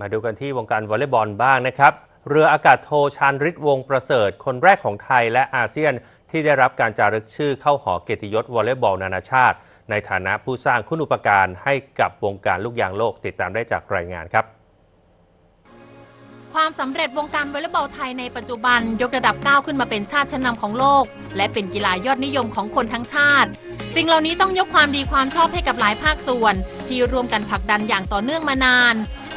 มาดูกันที่วงการวอลเลย์บอลบ้างนะครับ เรืออากาศโทชานฤทธิ์วงประเสริฐ คนแรกของไทยและอาเซียนที่ได้รับการจารึกชื่อเข้าหอเกียรติยศวอลเลย์บอลนานาชาติ ในฐานะผู้สร้างคุณอุปการให้กับวงการลูกยางโลกติดตามได้จากรายงานครับความสำเร็จวงการวอลเลย์บอลไทยในปัจจุบันยกระดับก้าวขึ้นมาเป็นชาติชั้นนำของโลก และเป็นกีฬายอดนิยมของคนทั้งชาติ สิ่งเหล่านี้ต้องยกความดีความชอบให้กับหลายภาคส่วน ที่ร่วมกันผลักดันอย่างต่อเนื่องมานาน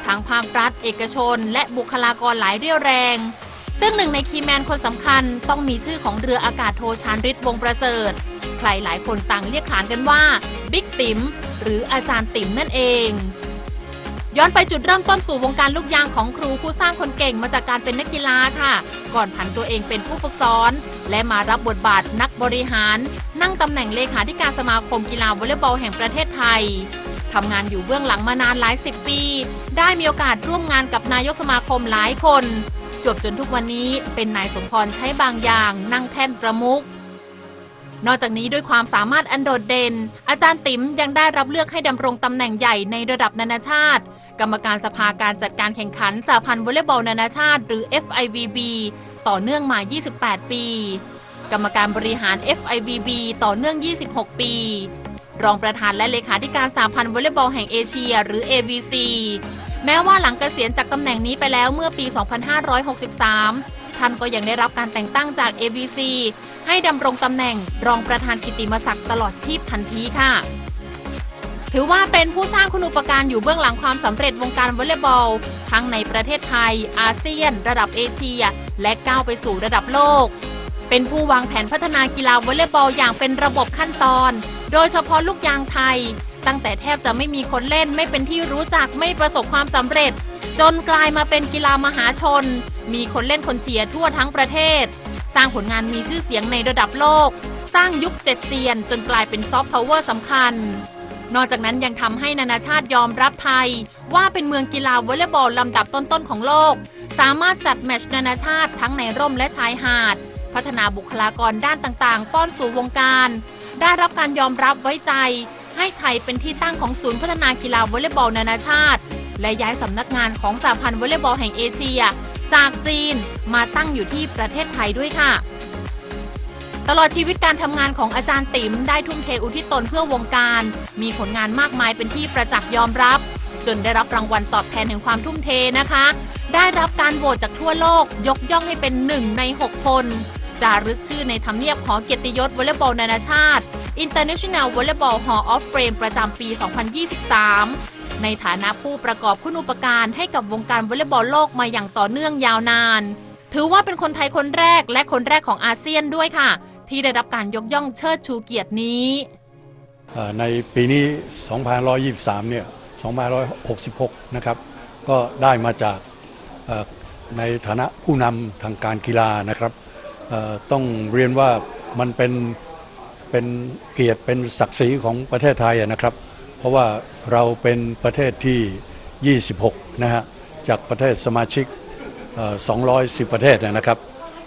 ทั้งภาครัฐ เอกชน และบุคลากรหลายเรี่ยวแรง ซึ่งหนึ่งในคีแมนคนสำคัญต้องมีชื่อของเรืออากาศโทชานฤทธิ์วงประเสริฐ ใครหลายคนต่างเรียกขานกันว่าบิ๊กติ๋มหรืออาจารย์ติ๋มนั่นเอง ย้อนไปจุดเริ่มต้นสู่วงการลูกยางของครูผู้สร้างคนเก่งมาจากการเป็นนักกีฬาค่ะ ก่อนผันตัวเองเป็นผู้ฝึกสอน และมารับบทบาทนักบริหาร นั่งตำแหน่งเลขาธิการสมาคมกีฬาวอลเลย์บอลแห่งประเทศไทย ทำงานอยู่เบื้องหลังมานานหลายสิบปี ได้มีโอกาสร่วมงานกับนายกสมาคมหลายคน จบจนทุกวันนี้เป็นนายสมพรใช้บางอย่าง นั่งแท่นประมุขนอกจากนี้ด้วยความสามารถอันโดดเด่น อาจารย์ติ๋มยังได้รับเลือกให้ดำรงตำแหน่งใหญ่ในระดับนานาชาติ กรรมการสภาการจัดการแข่งขันสหพันธ์วอลเลย์บอลนานาชาติ หรือ FIVB ต่อเนื่องมา 28 ปี กรรมการบริหาร FIVB ต่อเนื่อง 26 ปี รองประธานและเลขาธิการสหพันธ์วอลเลย์บอลแห่งเอเชีย หรือ AVC แม้ว่าหลังเกษียณจากตำแหน่งนี้ไปแล้วเมื่อปี 2563 ท่านก็ยังได้รับการแต่งตั้งจาก AVC ให้ดำรงตำแหน่งรองประธานกิตติมศักดิ์ตลอดชีพทันทีค่ะ ถือว่าเป็นผู้สร้างคุณูปการอยู่เบื้องหลังความสำเร็จวงการวอลเลย์บอล ทั้งในประเทศไทย อาเซียน ระดับเอเชีย และก้าวไปสู่ระดับโลก เป็นผู้วางแผนพัฒนากีฬาวอลเลย์บอลอย่างเป็นระบบขั้นตอน โดยเฉพาะลูกยางไทย ตั้งแต่แทบจะไม่มีคนเล่นไม่เป็นที่รู้จักไม่ประสบความสำเร็จ จนกลายมาเป็นกีฬามหาชน มีคนเล่นคนเชียร์ทั่วทั้งประเทศ สร้างผลงานมีชื่อเสียงในระดับโลก สร้างยุคเจ็ดเซียน จนกลายเป็นซอฟต์พาวเวอร์สำคัญ นอกจากนั้นยังทำให้นานาชาติยอมรับไทย ว่าเป็นเมืองกีฬาวอลเลย์บอลลำดับต้นๆของโลก สามารถจัดแมตช์นานาชาติทั้งในร่มและชายหาด พัฒนาบุคลากรด้านต่างๆ ป้อนสู่วงการ ได้รับการยอมรับไว้ใจ ให้ไทยเป็นที่ตั้งของศูนย์พัฒนากีฬาวอลเลย์บอลนานาชาติ และย้ายสำนักงานของสหพันธ์วอลเลย์บอลแห่งเอเชีย จากจีนมาตั้งอยู่ที่ประเทศไทยด้วยค่ะ ตลอดชีวิตการทำงานของอาจารย์ติ๋มได้ทุ่มเทอุทิศตนเพื่อวงการ มีผลงานมากมายเป็นที่ประจักษ์ยอมรับ จนได้รับรางวัลตอบแทนแห่งความทุ่มเทนะคะ ได้รับการโหวตจากทั่วโลกยกย่องให้เป็นหนึ่งใน 6 คน จารึกชื่อในทำเนียบหอเกียรติยศวอลเลย์บอลนานาชาติ International Volleyball Hall of Fame ประจำปี 2023 ในฐานะผู้ประกอบคุณอุปการให้กับวงการวอลเลย์บอลโลกมาอย่างต่อเนื่องยาวนาน ถือว่าเป็นคนไทยคนแรกและคนแรกของอาเซียนด้วยค่ะ ที่ได้รับการยกย่องเชิดชูเกียรตินี้ในปีนี้ 2523 เนี่ย 2566 นะครับ ก็ได้มาจากในฐานะผู้นำทางการกีฬานะครับ ต้องเรียนว่ามันเป็นเป็นเกียรติเป็นศักดิ์ศรีของประเทศไทยนะครับ เพราะว่าเราเป็นประเทศที่ 26 นะฮะ จากประเทศสมาชิก 210 ประเทศนะครับ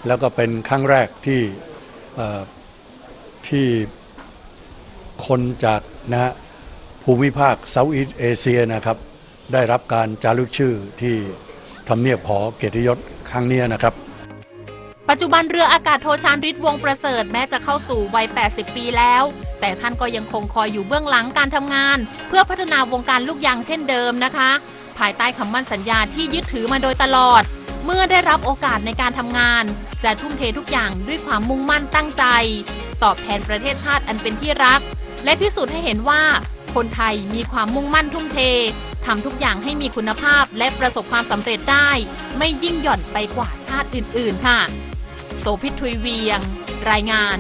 แล้วก็เป็นครั้งแรกที่ที่คนจากนะฮะภูมิภาคเซาท์อีสเอเชียนะครับ ได้รับการจารึกชื่อที่ทำเนียบหอเกียรติยศครั้งนี้นะครับ ปัจจุบันเรืออากาศโทชานฤทธิ์วงประเสริฐแม้จะเข้าสู่วัย 80 ปีแล้ว แต่ท่านก็ยังคงคอยอยู่เบื้องหลังการทำงาน เพื่อพัฒนาวงการลูกยางเช่นเดิมนะคะ ภายใต้คำมั่นสัญญาที่ยึดถือมาโดยตลอด เมื่อได้รับโอกาสในการทำงาน จะทุ่มเททุกอย่างด้วยความมุ่งมั่นตั้งใจ ตอบแทนประเทศชาติอันเป็นที่รัก และพิสูจน์ให้เห็นว่า คนไทยมีความมุ่งมั่นทุ่มเททำทุกอย่างให้มีคุณภาพและประสบความสำเร็จได้ ไม่ยิ่งหย่อนไปกว่าชาติอื่น ๆ ค่ะ โสภิตทุยเวียง รายงาน